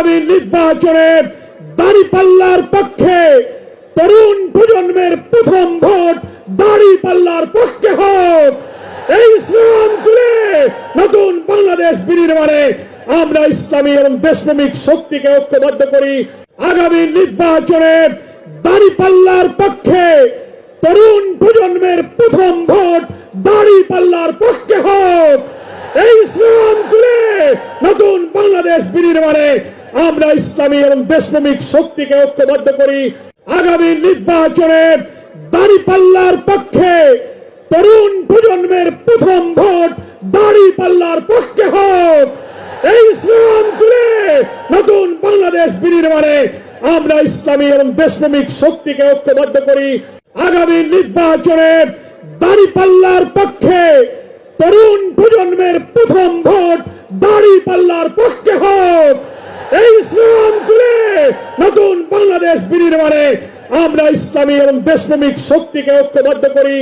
আগামী নির্বাচনে দাড়িপাল্লার পক্ষে তরুণ প্রজন্মের প্রথম ভোট দাড়িপাল্লার পক্ষে হোক। এই ইসলাম তুলে নতুন বাংলাদেশ বিনির্মাণে আমরা ইসলামী এবং দেশপ্রেমিক শক্তিকে ঐক্যবদ্ধ করি। আগামী নির্বাচনে দাড়িপাল্লার পক্ষে তরুণ প্রজন্মের প্রথম ভোট দাড়িপাল্লার পক্ষে হোক। এই ইসলাম তুলে নতুন বাংলাদেশ বিনির্মাণে আমরা ইসলামী এবং দেশপ্রেমিক শক্তিকে ঐক্যবদ্ধ করি। আগামী নির্বাচনে দাড়িপাল্লার পক্ষে তরুণ প্রজন্মের প্রথম ভোট দাড়িপাল্লার পক্ষে হোক। এই ইসলাম তুলে নতুন বাংলাদেশ বিনির্মাণে আমরা ইসলামী এবং দেশপ্রেমিক শক্তিকে ঐক্যবদ্ধ করি। আগামী নির্বাচনে দাড়িপাল্লার পক্ষে তরুণ প্রজন্মের প্রথম ভোট দাড়িপাল্লার পক্ষে হোক। এই ইসলাম তুলে নতুন বাংলাদেশ বিনির্মাণে আমরা ইসলামী এবং দেশপ্রেমিক শক্তিকে ঐক্যবদ্ধ করি।